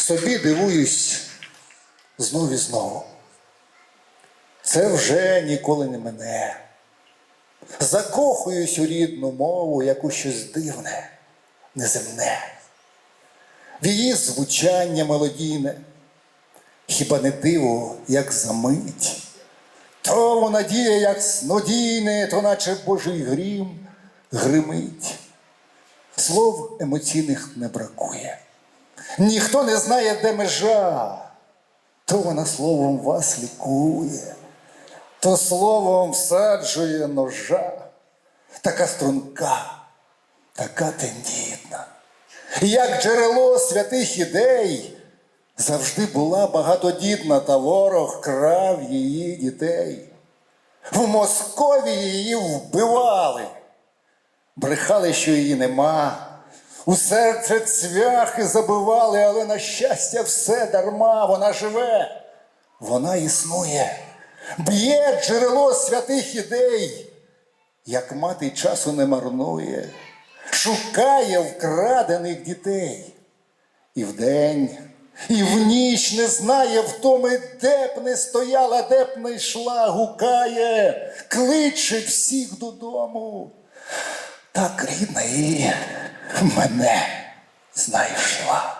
Собі дивуюсь знов і знову. Це вже ніколи не мене. Закохуюсь у рідну мову, як у щось дивне, неземне. В її звучання мелодійне, хіба не диво, як замить. То вона діє, як снодійне, то наче божий грім гримить. Слов емоційних не бракує. Ніхто не знає, де межа, то вона словом вас лікує, то словом всаджує ножа, така струнка, така тендітна. Як джерело святих ідей, завжди була багатодітна, та ворог крав її дітей. В Московії її вбивали, брехали, що її нема. У серце цвяхи забивали, але на щастя все дарма, вона живе, вона існує, б'є джерело святих ідей, як мати часу не марнує, шукає вкрадених дітей. І вдень, і в ніч не знає втоми, де б не стояла, де б не йшла, гукає, кличе всіх додому. Так рідна і мене знайшла.